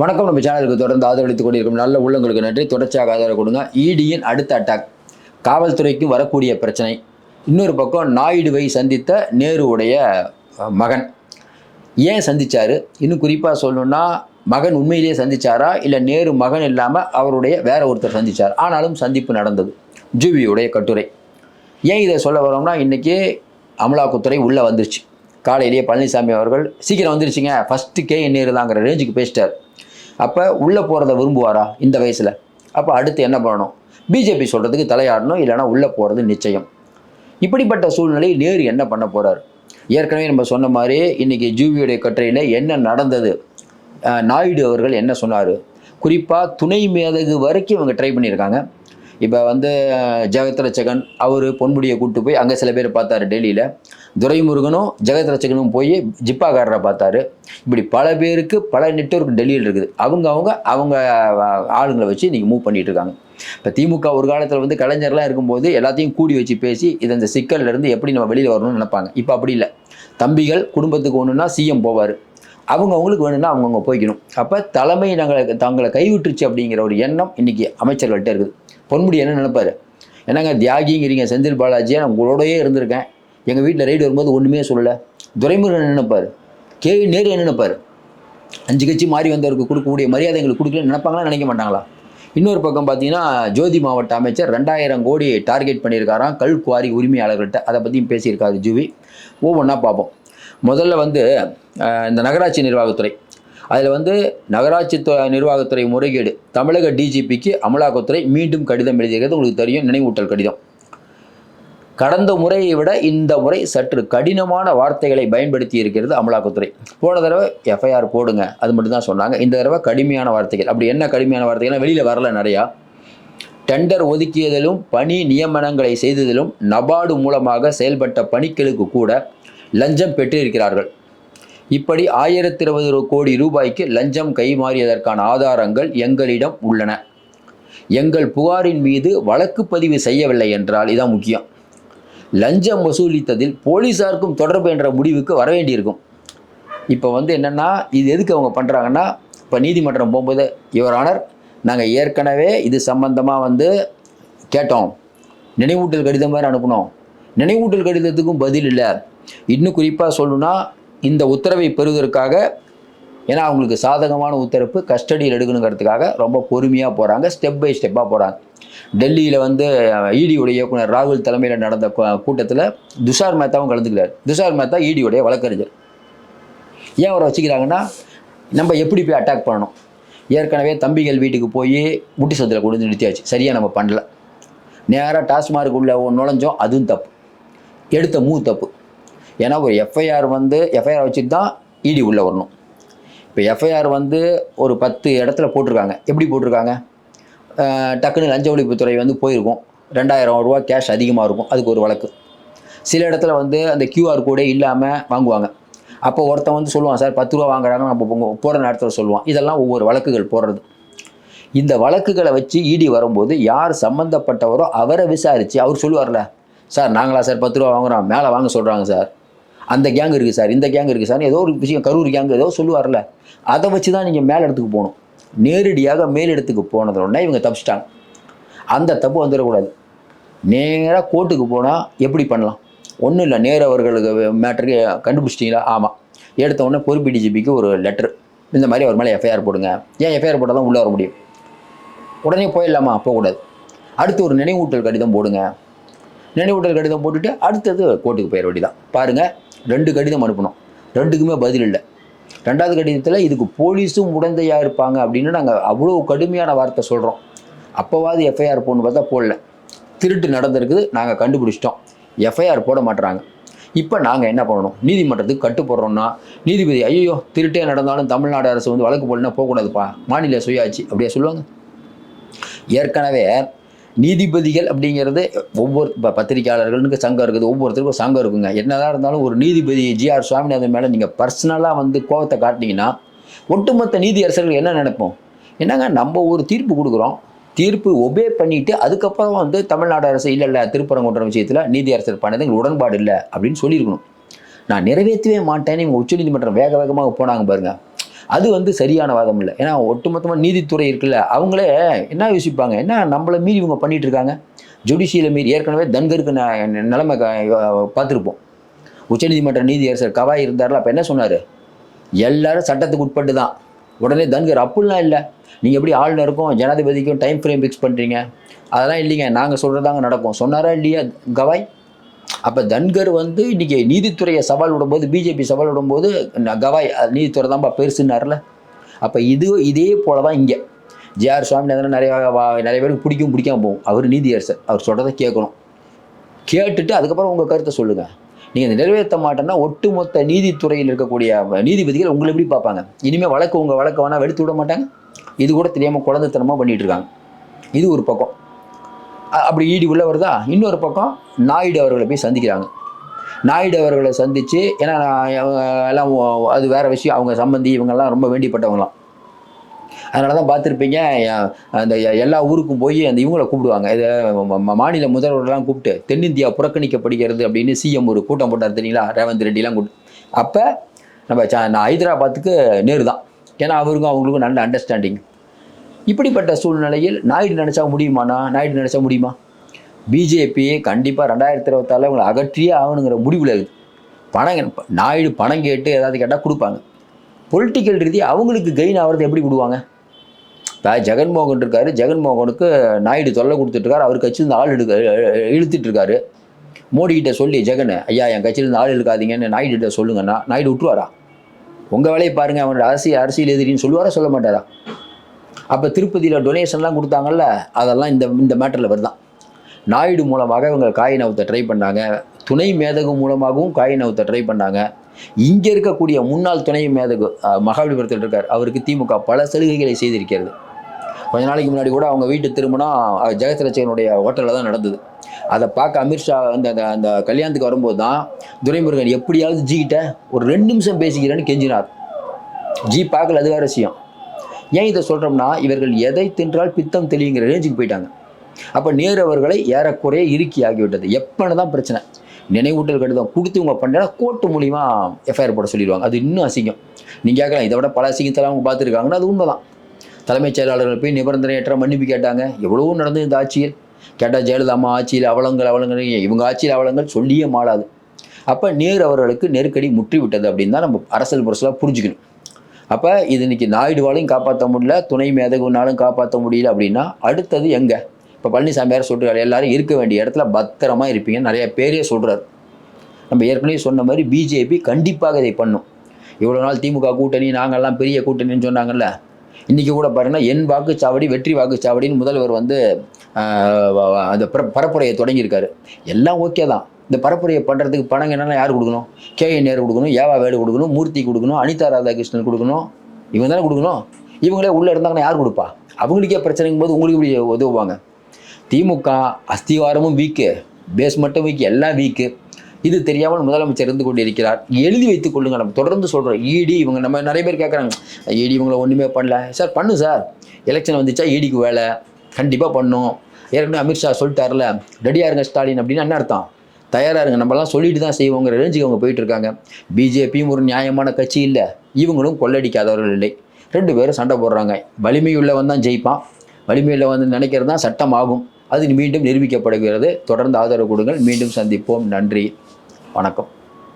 வணக்கம். நம்ம சேனலுக்கு தொடர்ந்து ஆதரவளித்துக் கொண்டிருக்கும் நல்ல உள்ளங்களுக்கு நன்றி. தொடர்ச்சியாக ஆதரவு கொடுங்க. இடியின் அடுத்த அட்டாக் காவல்துறைக்கும் வரக்கூடிய பிரச்சனை. இன்னொரு பக்கம் நாயுடுவை சந்தித்த நேருவுடைய மகன். ஏன் சந்தித்தார் இன்னும் குறிப்பாக சொல்லணும்னா மகன் உண்மையிலேயே சந்திச்சாரா? இல்லை நேரு மகன் இல்லாமல் அவருடைய வேற ஒருத்தர் சந்திச்சார்? ஆனாலும் சந்திப்பு நடந்தது. ஜூவியுடைய கட்டுரை. ஏன் இதை சொல்ல வரோம்னா இன்றைக்கி அமலாக்கத்துறை உள்ளே வந்துருச்சு. காலையிலேயே பழனிசாமி அவர்கள் சீக்கிரம் வந்துருச்சுங்க. ஃபஸ்ட்டு கே நேரு தாங்கிற ரேஞ்சுக்கு பேசிட்டார். அப்போ உள்ளே போகிறத விரும்புவாரா இந்த வயசில்? அப்போ அடுத்து என்ன பண்ணணும்? பிஜேபி சொல்கிறதுக்கு தலையாடணும் இல்லைன்னா உள்ளே போகிறது நிச்சயம். இப்படிப்பட்ட சூழ்நிலையில் நேரு என்ன பண்ண போகிறார் ஏற்கனவே நம்ம சொன்ன மாதிரி இன்றைக்கி ஜூவியுடைய கட்டுரையில் என்ன நடந்தது? நாயுடு அவர்கள் என்ன சொன்னார்? குறிப்பாக துணை மேதகு வரைக்கும் இவங்க ட்ரை பண்ணியிருக்காங்க. இப்போ வந்து அஹ், ஜெகத் அவர் பொன்முடியை கூப்பிட்டு போய் அங்கே சில பேர் பார்த்தாரு டெல்லியில். துரைமுருகனும் ஜெகத் ரட்சகனும் போய் ஜிப்பாக்காரரை பார்த்தாரு. இப்படி பல பேருக்கு பல நெட்வொர்க் டெல்லியில் இருக்குது. அவங்க அவங்க அவங்க ஆளுங்களை வச்சு இன்றைக்கி மூவ் பண்ணிகிட்டு இருக்காங்க. இப்போ திமுக ஒரு காலத்தில் வந்து கலைஞர்லாம் இருக்கும்போது எல்லாத்தையும் கூடி வச்சு பேசி இது இந்த சிக்கல்லேருந்து எப்படி நம்ம வெளியில் வரணும்னு நினைப்பாங்க. இப்போ அப்படி இல்லை. தம்பிகள் குடும்பத்துக்கு ஒன்றுனா சிஎம் போவார். அவங்க அவங்களுக்கு வேணும்னா அவங்கவுங்க போய்க்கணும். அப்போ தலைமை நாங்களை தங்களை கைவிட்டுருச்சு அப்படிங்கிற ஒரு எண்ணம் இன்றைக்கி அமைச்சர்கள்ட்ட இருக்குது. பொன்முடி என்ன நினைப்பாரு? என்னங்க தியாகிங்கிறீங்க செந்தில் பாலாஜி நான் உங்களோடயே இருந்திருக்கேன். எங்கள் வீட்டில் ரைடு வரும்போது ஒன்றுமே சொல்லலை. துரைமுருகன் நினைப்பார் நினைப்பாரு? கே நேரு என்ன நினைப்பாரு? அஞ்சு கட்சி மாறி வந்தவருக்கு கொடுக்கக்கூடிய மரியாதை எங்களுக்கு கொடுக்கலன்னு நினைப்பாங்களா நினைக்க மாட்டாங்களா? இன்னொரு பக்கம் பார்த்தீங்கன்னா ஜோதி மாவட்ட அமைச்சர் ரெண்டாயிரம் கோடி டார்கெட் பண்ணியிருக்காராம் கல் குவாரி உரிமையாளர்கள்ட்ட. அதை பற்றியும் பேசியிருக்காரு ஜூவி. ஒவ்வொன்றா பார்ப்போம். முதல்ல வந்து இந்த நகராட்சி நிர்வாகத்துறை. அதில் வந்து நகராட்சி துறை நிர்வாகத்துறை முறைகேடு தமிழக டிஜிபிக்கு அமலாக்கத்துறை மீண்டும் கடிதம் எழுதியிருக்கிறது. உங்களுக்கு தெரியும் நினைவூட்டல் கடிதம். கடந்த முறையை விட இந்த முறை சற்று கடினமான வார்த்தைகளை பயன்படுத்தி இருக்கிறது அமலாக்கத்துறை. போன தடவை எஃப்ஐஆர் போடுங்க அது மட்டும் தான் சொன்னாங்க. இந்த தடவை கடுமையான வார்த்தைகள். அப்படி என்ன கடுமையான வார்த்தைகள்னா வெளியில் வரல நிறையா. டெண்டர் ஒதுக்கியதிலும் பணி நியமனங்களை செய்ததிலும் நபார்டு மூலமாக செயல்பட்ட பணிகளுக்கு கூட லஞ்சம் பெற்றிருக்கிறார்கள். இப்படி ஆயிரத்தி இருபது கோடி ரூபாய்க்கு லஞ்சம் கைமாறியதற்கான ஆதாரங்கள் எங்களிடம் உள்ளன. எங்கள் புகாரின் மீது வழக்கு பதிவு செய்யவில்லை என்றால் இதான் முக்கியம். லஞ்சம் வசூலித்ததில் போலீஸாருக்கும் தொடர்பு என்ற முடிவுக்கு வர வேண்டியிருக்கும் இப்போ வந்து என்னென்னா இது எதுக்கு அவங்க பண்ணுறாங்கன்னா இப்போ நீதிமன்றம் போகும்போது யுவர் ஆனர் நாங்கள் ஏற்கனவே இது சம்பந்தமாக வந்து கேட்டோம். நினைவூட்டல் கடிதம் வேறு அனுப்பினோம். நினைவூட்டல் கடிதத்துக்கும் பதில் இல்லை. இன்னும் குறிப்பாக சொல்லணும்னா இந்த உத்தரவை பெறுவதற்காக ஏன்னா அவங்களுக்கு சாதகமான உத்தரவு கஸ்டடியில் எடுக்கணுங்கிறதுக்காக ரொம்ப பொறுமையாக போகிறாங்க ஸ்டெப் பை ஸ்டெப்பாக போகிறாங்க டெல்லியில் வந்து இடியுடைய இயக்குனர் ராகுல் தலைமையில் நடந்த கூட்டத்தில் துஷார் மேத்தாவும் கலந்துக்கிறார். துஷார் மேத்தா இடியுடைய வழக்கறிஞர். ஏன் அவரை வச்சுக்கிறாங்கன்னா நம்ம எப்படி போய் அட்டாக் பண்ணணும்? ஏற்கனவே தம்பிகள் வீட்டுக்கு போய் முட்டி சந்தில் கொண்டு வந்து நிறுத்தியாச்சு. சரியாக நம்ம பண்ணல. நேராக டாஸ்மார்க் உள்ள நுழைஞ்சோம் அதுவும் தப்பு. எடுத்த மூ தப்பு. ஏன்னா ஒரு எஃப்ஐஆர் வந்து எஃப்ஐஆர் வச்சுட்டு தான் இடி உள்ளே வரணும். இப்போ எஃப்ஐஆர் வந்து ஒரு பத்து இடத்துல போட்டிருக்காங்க. எப்படி போட்டிருக்காங்க? டக்குன்னு லஞ்ச ஒழிப்புத்துறை வந்து போயிருக்கும். ரெண்டாயிரம் ரூபா கேஷ் அதிகமாக இருக்கும். அதுக்கு ஒரு வழக்கு. சில இடத்துல வந்து அந்த கியூஆர் கோடே இல்லாமல் வாங்குவாங்க. அப்போ ஒருத்தன் வந்து சொல்லுவான் சார் பத்து ரூபா வாங்குறாங்க நம்ம போகிற நேரத்தில் சொல்லுவான். இதெல்லாம் ஒவ்வொரு வழக்குகள் போடுறது. இந்த வழக்குகளை வச்சு இடி வரும்போது யார் சம்மந்தப்பட்டவரோ அவரை விசாரித்து அவர் சொல்லுவார்ல சார் நாங்களா சார் பத்து ரூபா வாங்குறோம் மேலே வாங்க சொல்கிறாங்க சார். அந்த கேங் இருக்குது சார் இந்த கேங் இருக்குது சார். ஏதோ ஒரு விஷயம் கரூர் கேங் ஏதோ சொல்லுவார்ல அதை வச்சு தான் நீங்கள் மேல் இடத்துக்கு போகணும். நேரடியாக மேலிடத்துக்கு போனதுடனே இவங்க தப்பிச்சிட்டாங்க. அந்த தப்பு வந்துடக்கூடாது. நேராக கோர்ட்டுக்கு போனால் எப்படி பண்ணலாம்? ஒன்றும் இல்லை நேரவர்களுக்கு மேட்டருக்கு கண்டுபிடிச்சிட்டிங்களா? ஆமாம் எடுத்த உடனே பொறுப்பு டிஜிபிக்கு ஒரு லெட்டர் இந்த மாதிரி அவர் மேலே எஃப்ஐஆர் போடுங்க. ஏன் எஃப்ஐஆர் போட்டால் தான் உள்ளே வர முடியும்? உடனே போயிடலாமா? போகக்கூடாது. அடுத்து ஒரு நினைவூட்டல் கடிதம் போடுங்க. நினைவூட்டல் கடிதம் போட்டுட்டு அடுத்தது கோர்ட்டுக்கு போயிட வேண்டியதான் பாருங்கள் ரெண்டு கடிதம் அனுப்பினோம் ரெண்டுக்குமே பதில் இல்லை. ரெண்டாவது கடிதத்தில் இதுக்கு போலீஸும் உடந்தையாக இருப்பாங்க அப்படின்னு நாங்கள் அவ்வளோ கடுமையான வார்த்தை சொல்கிறோம் அப்போவாது எஃப்ஐஆர் போடணும் பார்த்தா போடல. திருட்டு நடந்திருக்குது நாங்கள் கண்டுபிடிச்சிட்டோம். எஃப்ஐஆர் போட மாட்டுறாங்க இப்போ நாங்கள் என்ன பண்ணணும்? நீதிமன்றத்துக்கு கட்டுப்படுறோம்னா நீதிபதி ஐயோ திருட்டே நடந்தாலும் தமிழ்நாடு அரசு வந்து வழக்கு போடணும்னா போகக்கூடாதுப்பா. மாநில சுயாட்சி அப்படியே சொல்லுவாங்க. ஏற்கனவே நீதிபதிகள் அப்படிங்கிறது ஒவ்வொரு இப்போ பத்திரிக்கையாளர்களுக்கு சங்கம் இருக்குது ஒவ்வொருத்தருக்கும் சங்கம் இருக்குங்க. என்னதான் இருந்தாலும் ஒரு நீதிபதி ஜிஆர் சுவாமிநாதன் மேலே நீங்கள் பர்சனலாக வந்து கோபத்தை காட்டினீங்கன்னா ஒட்டுமொத்த நீதியரசர்கள் என்ன நினைப்போம்? என்னங்க நம்ம ஒரு தீர்ப்பு கொடுக்குறோம். தீர்ப்பு ஒபே பண்ணிவிட்டு அதுக்கப்புறம் வந்து தமிழ்நாடு அரசு இல்லை இல்லை திருப்பரங்குன்றம் விஷயத்தில் நீதியரசர் பண்ணது எங்களுக்கு உடன்பாடு இல்லை அப்படின்னு சொல்லியிருக்கணும். நான் நிறைவேற்றவே மாட்டேன்னு இவங்க உச்சநீதிமன்றம் வேக வேகமாக போனாங்க பாருங்கள் அது வந்து சரியான வாதம் இல்லை. ஏன்னா ஒட்டுமொத்தமாக நீதித்துறை இருக்குல்ல அவங்களே என்ன யோசிப்பாங்க? என்ன நம்மளை மீறி இவங்க பண்ணிட்டு இருக்காங்க? ஜுடிஷியலை மீறி. ஏற்கனவே தன்கருக்கு நான் நிலைமை க- பார்த்துருப்போம். உச்சநீதிமன்ற நீதியரசர் கவாய் இருந்தார்ல அப்போ என்ன சொன்னார்? எல்லாரும் சட்டத்துக்கு உட்பட்டு தான் உடனே தன்கர் அப்படிலாம் இல்லை. நீங்கள் எப்படி ஆளுநருக்கும் ஜனாதிபதிக்கும் டைம் ஃப்ரேம் ஃபிக்ஸ் பண்ணுறீங்க அதெல்லாம் இல்லைங்க. நாங்கள் சொல்கிறதாங்க நடக்கும். சொன்னாரா இல்லையா கவாய்? அப்போ தன்கர் வந்து இன்றைக்கி நீதித்துறையை சவால் விடும்போது பிஜேபி சவால் விடும்போது ந- கவாய் நீதித்துறை தான்ப்பா பெருசுன்னார்ல அப்போ இது இதே போல தான் இங்கே ஜேஆர் சுவாமிநாதன் நிறைய வா- நிறைய பேருக்கு பிடிக்கும் பிடிக்காம போகும். அவர் நீதியரசர். அவர் சொல்கிறத கேட்கணும். கேட்டுட்டு அதுக்கப்புறம் உங்கள் கருத்தை சொல்லுங்கள் நீங்கள் அதை நிறைவேற்ற மாட்டேன்னா ஒட்டுமொத்த நீதித்துறையில் இருக்கக்கூடிய நீதிபதிகள் உங்களை எப்படி பார்ப்பாங்க? இனிமேல் வழக்கு உங்கள் வழக்கு வேணால் வெடுத்து விட மாட்டாங்க. இது கூட தெரியாமல் குழந்தைத்தனமாக பண்ணிகிட்ருக்காங்க இருக்காங்க. இது ஒரு பக்கம். அப்படி ஈடி உள்ள வருதா? இன்னொரு பக்கம் நாயுடு அவர்களை போய் சந்திக்கிறாங்க. நாயுடு அவர்களை சந்தித்து ஏன்னா நான் எல்லாம் அது வேறு விஷயம். அவங்க சம்பந்தி இவங்கெல்லாம் ரொம்ப வேண்டிப்பட்டவங்களாம். அதனால தான் பார்த்துருப்பீங்க அந்த எல்லா ஊருக்கும் போய் அந்த இவங்களை கூப்பிடுவாங்க. இதை மாநில முதல்வர்கள்லாம் கூப்பிட்டு தென்னிந்தியா புறக்கணிக்கப்படுகிறது அப்படின்னு சிஎம் ஒரு கூட்டம் போட்டார் தெரியுங்களா? ரேவந்த் ரெட்டிலாம் கூப்பிட்டு அப்போ நம்ம நான் ஹைதராபாத்துக்கு நேரு தான் ஏன்னா அவருக்கும் அவங்களுக்கும் நல்ல அண்டர்ஸ்டாண்டிங் இப்படிப்பட்ட சூழ்நிலையில் நாயுடு நினச்சா முடியுமாண்ணா? நாயுடு நினச்சா முடியுமா? பிஜேபி கண்டிப்பாக ரெண்டாயிரத்தி இருபத்தாறில் உங்களை அகற்றியே ஆகணுங்கிற முடிவில் இருக்குது பணம் நாயுடு பணம் கேட்டு ஏதாவது கேட்டால் கொடுப்பாங்க. பொலிட்டிக்கல் ரீதியாக அவங்களுக்கு கெயின் ஆகிறது எப்படி விடுவாங்க? இப்போ ஜெகன்மோகன் இருக்காரு ஜெகன்மோகனுக்கு நாயுடு தொல்லை கொடுத்துட்ருக்காரு அவர் கட்சியிலேருந்து ஆள் எடுக்க இழுத்துட்டு இருக்காரு மோடி சொல்லி ஜெகன் ஐயா என் கட்சியிலேருந்து ஆள் எடுக்காதீங்கன்னு நாயுடு கிட்ட சொல்லுங்கன்னா நாயுடு விட்டுருவாரா? உங்கள் வேலையை பாருங்கள் அவனோட அரசியல் அரசியல் எதிரின்னு சொல்லுவாரா சொல்ல மாட்டாரா? அப்போ திருப்பதியில் டொனேஷன்லாம் கொடுத்தாங்கல்ல அதெல்லாம் இந்த இந்த மேட்டரில் வருதான். நாயுடு மூலமாக இவங்க காய் ட்ரை பண்ணாங்க. துணை மேதகு மூலமாகவும் காய் நவுத்த ட்ரை பண்ணாங்க. இங்கே இருக்கக்கூடிய முன்னாள் துணை மேதகு மகாபலிபுரத்தில் இருக்கார். அவருக்கு திமுக பல சலுகைகளை செய்திருக்கிறது. கொஞ்ச நாளைக்கு முன்னாடி கூட அவங்க வீட்டு திருமணம் ஜெகத்ரட்சகனுடைய ஹோட்டலில் தான் நடந்தது. அதை பார்க்க அமித்ஷா அந்த அந்த- அந்த கல்யாணத்துக்கு வரும்போது தான் துரைமுருகன் எப்படியாவது ஜிகிட்ட ஒரு ரெண்டு நிமிஷம் பேசிக்கிறேன்னு கெஞ்சினார். ஜி பார்க்கல அது வேறு விஷயம். ஏன் இதை சொல்கிறோம்னா இவர்கள் எதை தின்றால் பித்தம் தெளிவுங்கிற ரேஞ்சுக்கு போயிட்டாங்க. அப்போ நேரு அவர்களை ஏறக்குறைய இறுக்கி ஆகிவிட்டது எப்பன்னு தான் பிரச்சனை. நினைவூட்டல் கடிதம் கொடுத்து இவங்க பண்ணா கோர்ட்டு மூலிமா எஃப்ஐஆர் போட சொல்லிடுவாங்க. அது இன்னும் அசிங்கம். நீங்கள் கேட்கலாம் இதை விட பல அசிங்கத்தெல்லாம் அவங்க பார்த்துருக்காங்கன்னா அது உண்மைதான். தலைமைச் செயலாளர்கள் போய் நிபந்தனையற்ற மன்னிப்பு கேட்டாங்க. எவ்வளவோ நடந்து இந்த ஆட்சியில். கேட்டால் ஜெயலலிதா அம்மா ஆட்சியில் அவலங்கள் அவலங்கள். இவங்க ஆட்சியில் அவலங்கள் சொல்லியே மாறாது அப்போ நேரு அவர்களுக்கு நெருக்கடி முற்றி விட்டது அப்படின்னு தான் நம்ம அரசியல் புரசலாக புரிஞ்சுக்கணும். அப்போ இது இன்னைக்கு நாயுடுவாலையும் காப்பாற்ற முடியல துணை மேதகுனாலும் காப்பாற்ற முடியல அப்படின்னா அடுத்தது எங்கே? இப்போ பழனிசாமியார் சொல்கிறார் எல்லாரும் இருக்க வேண்டிய இடத்துல பத்திரமா இருப்பீங்க. நிறைய பேரே சொல்கிறார் நம்ம ஏற்கனவே சொன்ன மாதிரி பிஜேபி கண்டிப்பாக இதை பண்ணும். இவ்வளோ நாள் திமுக கூட்டணி நாங்கள்லாம் பெரிய கூட்டணின்னு சொன்னாங்கல்ல. இன்றைக்கி கூட பாருங்கன்னா என் வாக்குச்சாவடி வெற்றி வாக்குச்சாவடின்னு முதல்வர் வந்து அந்த பரப்புரையை தொடங்கியிருக்காரு. எல்லாம் ஓகே தான். இந்த பரப்புரையை பண்ணுறதுக்கு பணம் என்னென்னா யார் கொடுக்கணும்? கே என் நேரு கொடுக்கணும் ஏவா வேலு கொடுக்கணும் மூர்த்தி கொடுக்கணும் அனிதா ராதாகிருஷ்ணன் கொடுக்கணும். இவங்க தானே கொடுக்கணும்? இவங்களே உள்ளே இருந்தாங்கன்னா யார் கொடுப்பா? அவங்களுக்கே பிரச்சனைங்கும் போது உங்களுக்கு இப்படி உதவுவாங்க. திமுக அஸ்திவாரமும் வீக்கு பேஸ் மட்டும் வீக்கு எல்லாம் வீக்கு இது தெரியாமல் முதலமைச்சர் இருந்து கொண்டிருக்கிறார். எழுதி வைத்துக் கொள்ளுங்க நம்ம தொடர்ந்து சொல்கிறோம் இடி இவங்க நம்ம நிறைய பேர் கேட்குறாங்க இடி இவங்களை ஒன்றுமே பண்ணல. சார் பண்ணு சார். எலெக்ஷன் வந்துச்சா இடிக்கு வேலை. கண்டிப்பாக பண்ணும். ஏற்கனவே அமித்ஷா சொல்லிட்டார்ல ரெடியாக இருங்க ஸ்டாலின் அப்படின்னு என்ன அர்த்தம். தயாராக இருங்க. நம்மலாம் சொல்லிட்டு தான் செய்வோங்கிற ரேஞ்சுக்கு அவங்க போயிட்டு இருக்காங்க பிஜேபியும் ஒரு நியாயமான கட்சி இல்லை. இவங்களும் கொள்ளடிக்காதவர்கள் இல்லை. ரெண்டு பேரும் சண்டை போடுறாங்க. வலிமையுள்ளவன் தான் ஜெயிப்பான். வலிமையில் வந்து நினைக்கிறது தான் சட்டம் ஆகும். அது மீண்டும் நிரூபிக்கப்படுகிறது. தொடர்ந்து ஆதரவு கொடுங்கள். மீண்டும் சந்திப்போம். நன்றி. வணக்கம்.